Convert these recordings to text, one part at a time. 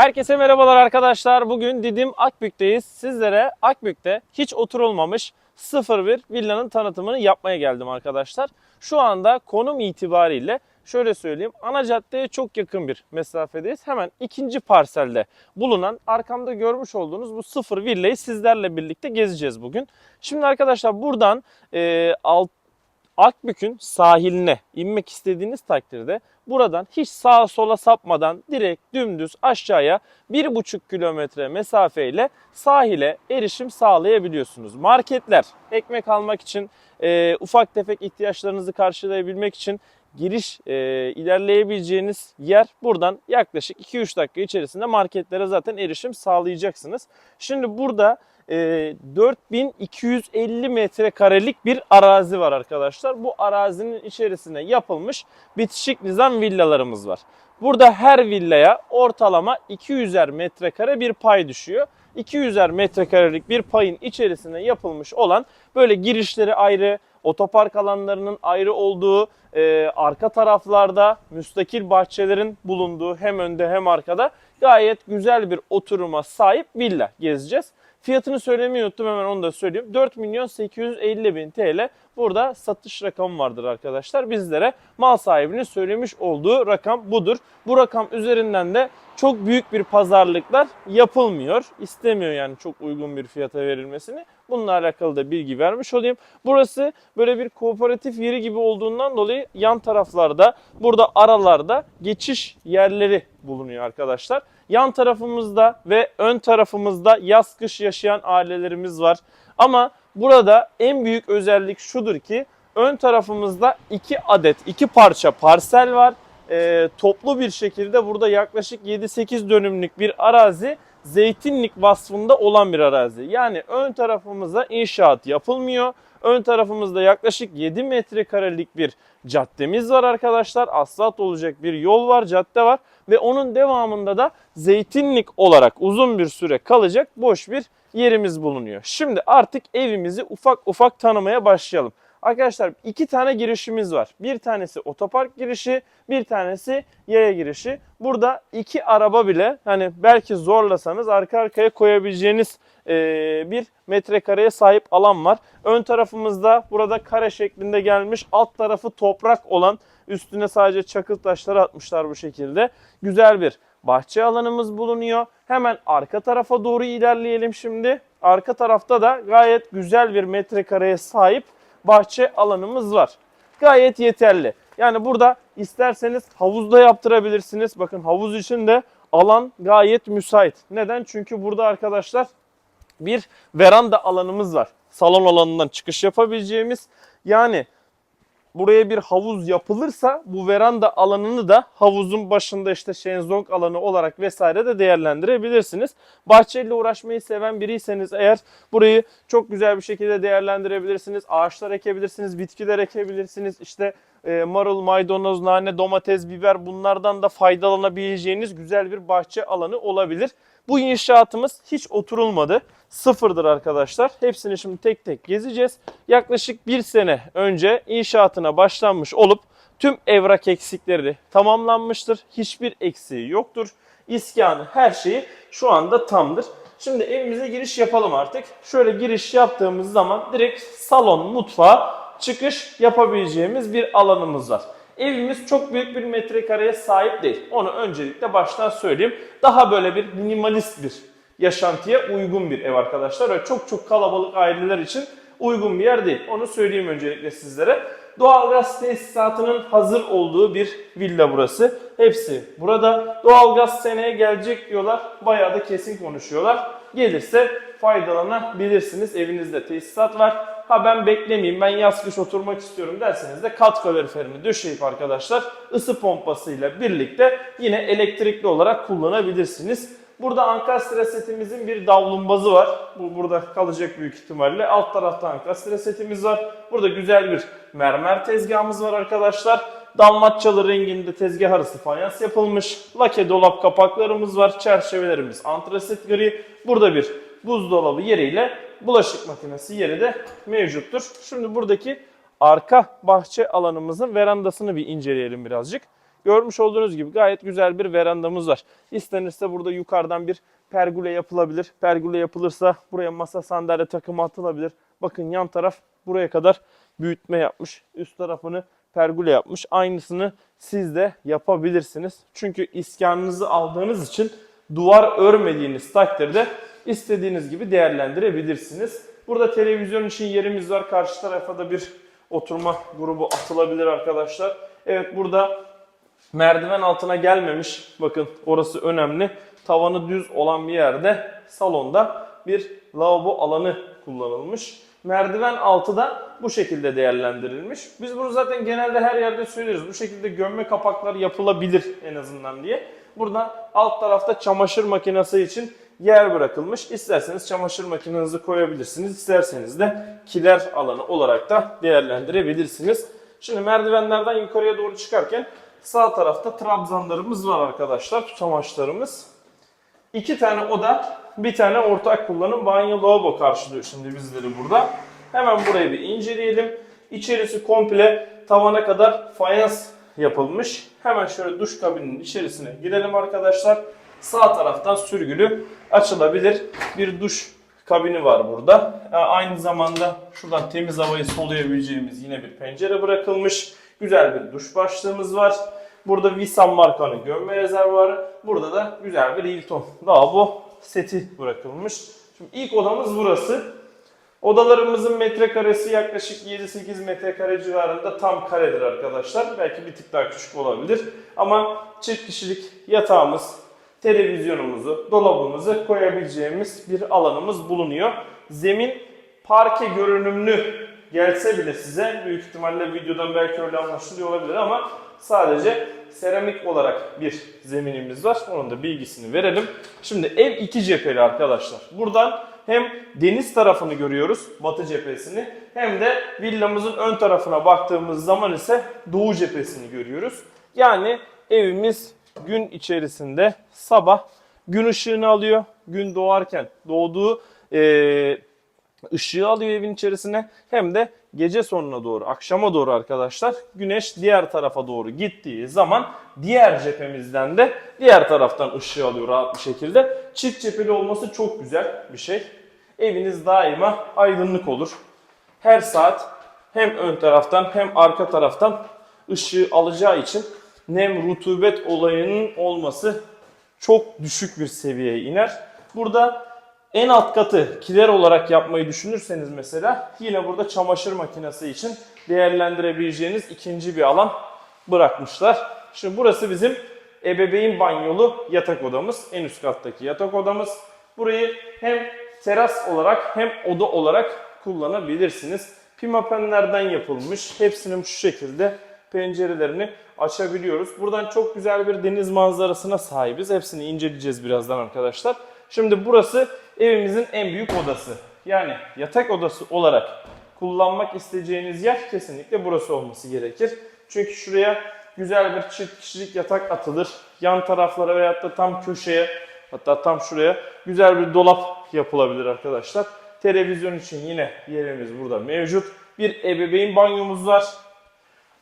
Herkese merhabalar arkadaşlar. Bugün Didim Akbük'teyiz. Sizlere Akbük'te hiç oturulmamış sıfır bir villanın tanıtımını yapmaya geldim arkadaşlar. Şu anda konum itibariyle şöyle söyleyeyim. Ana caddeye çok yakın bir mesafedeyiz. Hemen ikinci parselde bulunan arkamda görmüş olduğunuz bu sıfır villayı sizlerle birlikte gezeceğiz bugün. Şimdi arkadaşlar buradan e, alt Akbük'ün sahiline inmek istediğiniz takdirde buradan hiç sağa sola sapmadan direkt dümdüz aşağıya 1,5 kilometre mesafeyle sahile erişim sağlayabiliyorsunuz. Marketler, ekmek almak için, e, ufak tefek ihtiyaçlarınızı karşılayabilmek için giriş e, ilerleyebileceğiniz yer buradan yaklaşık 2-3 dakika içerisinde marketlere zaten erişim sağlayacaksınız. Şimdi burada e, 4250 metrekarelik bir arazi var arkadaşlar. Bu arazinin içerisine yapılmış bitişik nizam villalarımız var. Burada her villaya ortalama 200'er metrekare bir pay düşüyor. 200'er metrekarelik bir payın içerisine yapılmış olan böyle girişleri ayrı, otopark alanlarının ayrı olduğu, e, arka taraflarda müstakil bahçelerin bulunduğu hem önde hem arkada gayet güzel bir oturuma sahip villa gezeceğiz. Fiyatını söylemeyi unuttum hemen onu da söyleyeyim. 4 milyon 850 bin TL burada satış rakamı vardır arkadaşlar. Bizlere mal sahibinin söylemiş olduğu rakam budur. Bu rakam üzerinden de çok büyük bir pazarlıklar yapılmıyor. İstemiyor yani çok uygun bir fiyata verilmesini. Bununla alakalı da bilgi vermiş olayım. Burası böyle bir kooperatif yeri gibi olduğundan dolayı yan taraflarda burada aralarda geçiş yerleri bulunuyor arkadaşlar. Yan tarafımızda ve ön tarafımızda yaz kış yaşayan ailelerimiz var. Ama burada en büyük özellik şudur ki ön tarafımızda iki adet iki parça parsel var. Ee, toplu bir şekilde burada yaklaşık 7-8 dönümlük bir arazi zeytinlik vasfında olan bir arazi. Yani ön tarafımızda inşaat yapılmıyor. Ön tarafımızda yaklaşık 7 metrekarelik bir caddemiz var arkadaşlar. Asfalt olacak bir yol var, cadde var ve onun devamında da zeytinlik olarak uzun bir süre kalacak boş bir yerimiz bulunuyor. Şimdi artık evimizi ufak ufak tanımaya başlayalım. Arkadaşlar iki tane girişimiz var. Bir tanesi otopark girişi, bir tanesi yaya girişi. Burada iki araba bile hani belki zorlasanız arka arkaya koyabileceğiniz e, bir metrekareye sahip alan var. Ön tarafımızda burada kare şeklinde gelmiş alt tarafı toprak olan üstüne sadece çakıl taşları atmışlar bu şekilde. Güzel bir bahçe alanımız bulunuyor. Hemen arka tarafa doğru ilerleyelim şimdi. Arka tarafta da gayet güzel bir metrekareye sahip bahçe alanımız var. Gayet yeterli. Yani burada isterseniz havuzda yaptırabilirsiniz. Bakın havuz için de alan gayet müsait. Neden? Çünkü burada arkadaşlar bir veranda alanımız var. Salon alanından çıkış yapabileceğimiz. Yani buraya bir havuz yapılırsa bu veranda alanını da havuzun başında işte şenzong alanı olarak vesaire de değerlendirebilirsiniz. Bahçeyle uğraşmayı seven biriyseniz eğer burayı çok güzel bir şekilde değerlendirebilirsiniz. Ağaçlar ekebilirsiniz, bitkiler ekebilirsiniz. İşte e, marul, maydanoz, nane, domates, biber bunlardan da faydalanabileceğiniz güzel bir bahçe alanı olabilir. Bu inşaatımız hiç oturulmadı. Sıfırdır arkadaşlar. Hepsini şimdi tek tek gezeceğiz. Yaklaşık bir sene önce inşaatına başlanmış olup tüm evrak eksikleri tamamlanmıştır. Hiçbir eksiği yoktur. İskanı her şeyi şu anda tamdır. Şimdi evimize giriş yapalım artık. Şöyle giriş yaptığımız zaman direkt salon, mutfağa çıkış yapabileceğimiz bir alanımız var. Evimiz çok büyük bir metrekareye sahip değil. Onu öncelikle baştan söyleyeyim. Daha böyle bir minimalist bir yaşantıya uygun bir ev arkadaşlar. Öyle çok çok kalabalık aileler için uygun bir yer değil. Onu söyleyeyim öncelikle sizlere. Doğalgaz tesisatının hazır olduğu bir villa burası. Hepsi burada. Doğalgaz seneye gelecek diyorlar. Bayağı da kesin konuşuyorlar. Gelirse faydalanabilirsiniz. Evinizde tesisat var. Ha ben beklemeyeyim ben yaz kış oturmak istiyorum derseniz de kat kaloriferini döşeyip arkadaşlar ısı pompasıyla birlikte yine elektrikli olarak kullanabilirsiniz. Burada ankastre setimizin bir davlumbazı var. Bu burada kalacak büyük ihtimalle. Alt tarafta ankastre setimiz var. Burada güzel bir mermer tezgahımız var arkadaşlar. Dalmatçalı renginde tezgah arası fayans yapılmış. Lake dolap kapaklarımız var. Çerçevelerimiz antrasit gri. Burada bir buzdolabı yeriyle bulaşık makinesi yeri de mevcuttur. Şimdi buradaki arka bahçe alanımızın verandasını bir inceleyelim birazcık. Görmüş olduğunuz gibi gayet güzel bir verandamız var. İstenirse burada yukarıdan bir pergole yapılabilir. Pergole yapılırsa buraya masa sandalye takımı atılabilir. Bakın yan taraf buraya kadar büyütme yapmış. Üst tarafını pergole yapmış. Aynısını siz de yapabilirsiniz. Çünkü iskanınızı aldığınız için duvar örmediğiniz takdirde istediğiniz gibi değerlendirebilirsiniz. Burada televizyon için yerimiz var. Karşı tarafa da bir oturma grubu atılabilir arkadaşlar. Evet burada merdiven altına gelmemiş. Bakın orası önemli. Tavanı düz olan bir yerde salonda bir lavabo alanı kullanılmış. Merdiven altı da bu şekilde değerlendirilmiş. Biz bunu zaten genelde her yerde söylüyoruz. Bu şekilde gömme kapaklar yapılabilir en azından diye. Burada alt tarafta çamaşır makinesi için yer bırakılmış. İsterseniz çamaşır makinenizi koyabilirsiniz. İsterseniz de kiler alanı olarak da değerlendirebilirsiniz. Şimdi merdivenlerden yukarıya doğru çıkarken sağ tarafta trabzanlarımız var arkadaşlar. Tutamaçlarımız. İki tane oda, bir tane ortak kullanım banyo lavabo karşılıyor şimdi bizleri burada. Hemen burayı bir inceleyelim. İçerisi komple tavana kadar fayans yapılmış. Hemen şöyle duş kabininin içerisine girelim arkadaşlar. Sağ taraftan sürgülü açılabilir bir duş kabini var burada. Ee, Aynı zamanda şuradan temiz havayı soluyabileceğimiz yine bir pencere bırakılmış. Güzel bir duş başlığımız var. Burada Visan markanın gömme rezervuarı. Burada da güzel bir Hilton lavabo seti bırakılmış. Şimdi ilk odamız burası. Odalarımızın metrekaresi yaklaşık 7-8 metrekare civarında tam karedir arkadaşlar. Belki bir tık daha küçük olabilir. Ama çift kişilik yatağımız, televizyonumuzu, dolabımızı koyabileceğimiz bir alanımız bulunuyor. Zemin parke görünümlü gelse bile size büyük ihtimalle videodan belki öyle anlaşılıyor olabilir ama sadece seramik olarak bir zeminimiz var. Onun da bilgisini verelim. Şimdi ev iki cepheli arkadaşlar. Buradan hem deniz tarafını görüyoruz, batı cephesini, hem de villamızın ön tarafına baktığımız zaman ise doğu cephesini görüyoruz. Yani evimiz gün içerisinde sabah gün ışığını alıyor. Gün doğarken doğduğu eee ışığı alıyor evin içerisine hem de gece sonuna doğru, akşama doğru arkadaşlar güneş diğer tarafa doğru gittiği zaman diğer cephemizden de diğer taraftan ışığı alıyor rahat bir şekilde. Çift cepheli olması çok güzel bir şey. Eviniz daima aydınlık olur. Her saat hem ön taraftan hem arka taraftan ışığı alacağı için nem rutubet olayının olması çok düşük bir seviyeye iner. Burada en alt katı kiler olarak yapmayı düşünürseniz mesela yine burada çamaşır makinesi için değerlendirebileceğiniz ikinci bir alan bırakmışlar. Şimdi burası bizim ebeveyn banyolu yatak odamız. En üst kattaki yatak odamız. Burayı hem teras olarak hem oda olarak kullanabilirsiniz. Pimapenlerden yapılmış. Hepsinin şu şekilde pencerelerini açabiliyoruz. Buradan çok güzel bir deniz manzarasına sahibiz. Hepsini inceleyeceğiz birazdan arkadaşlar. Şimdi burası evimizin en büyük odası. Yani yatak odası olarak kullanmak isteyeceğiniz yer kesinlikle burası olması gerekir. Çünkü şuraya güzel bir çift kişilik yatak atılır. Yan taraflara veyahut da tam köşeye hatta tam şuraya güzel bir dolap yapılabilir arkadaşlar. Televizyon için yine yerimiz burada mevcut. Bir ebeveyn banyomuz var.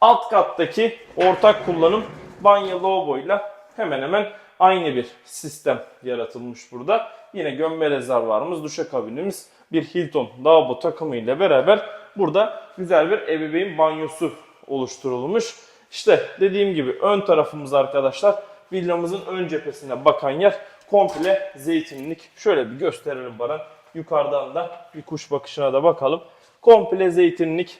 Alt kattaki ortak kullanım banyo lavaboyla hemen hemen aynı bir sistem yaratılmış burada. Yine gömme rezervuarımız, duşakabinimiz, bir Hilton lavabo takımı ile beraber burada güzel bir ebeveyn banyosu oluşturulmuş. İşte dediğim gibi ön tarafımız arkadaşlar villamızın ön cephesine bakan yer komple zeytinlik. Şöyle bir gösterelim bana. Yukarıdan da bir kuş bakışına da bakalım. Komple zeytinlik.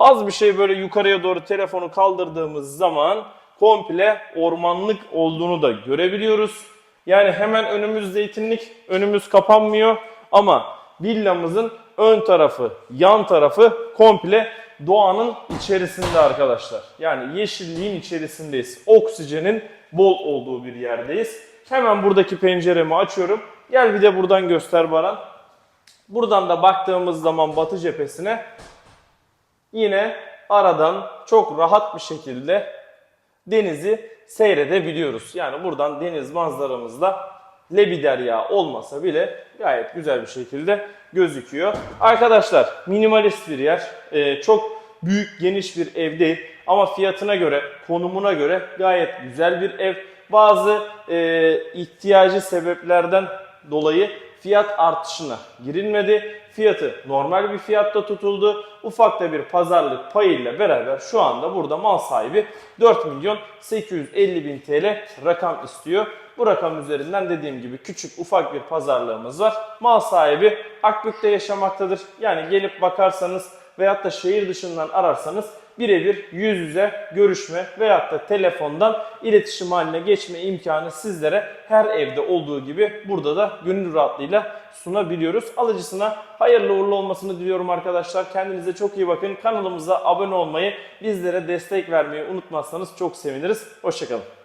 Haz bir şey böyle yukarıya doğru telefonu kaldırdığımız zaman komple ormanlık olduğunu da görebiliyoruz. Yani hemen önümüz zeytinlik, önümüz kapanmıyor ama villamızın ön tarafı, yan tarafı komple doğanın içerisinde arkadaşlar. Yani yeşilliğin içerisindeyiz. Oksijenin bol olduğu bir yerdeyiz. Hemen buradaki penceremi açıyorum. Gel bir de buradan göster Baran. Buradan da baktığımız zaman batı cephesine yine aradan çok rahat bir şekilde denizi seyredebiliyoruz. Yani buradan deniz manzaramızda Lebiderya olmasa bile gayet güzel bir şekilde gözüküyor. Arkadaşlar minimalist bir yer. Ee, çok büyük geniş bir ev değil. ama fiyatına göre, konumuna göre gayet güzel bir ev. Bazı e, ihtiyacı sebeplerden dolayı fiyat artışına girilmedi. Fiyatı normal bir fiyatta tutuldu. Ufak da bir pazarlık payıyla beraber şu anda burada mal sahibi 4 milyon 850 bin TL rakam istiyor. Bu rakam üzerinden dediğim gibi küçük ufak bir pazarlığımız var. Mal sahibi Akbük'te yaşamaktadır. Yani gelip bakarsanız veyahut da şehir dışından ararsanız birebir yüz yüze görüşme veyahut da telefondan iletişim haline geçme imkanı sizlere her evde olduğu gibi burada da gönül rahatlığıyla sunabiliyoruz. Alıcısına hayırlı uğurlu olmasını diliyorum arkadaşlar. Kendinize çok iyi bakın. Kanalımıza abone olmayı, bizlere destek vermeyi unutmazsanız çok seviniriz. Hoşçakalın.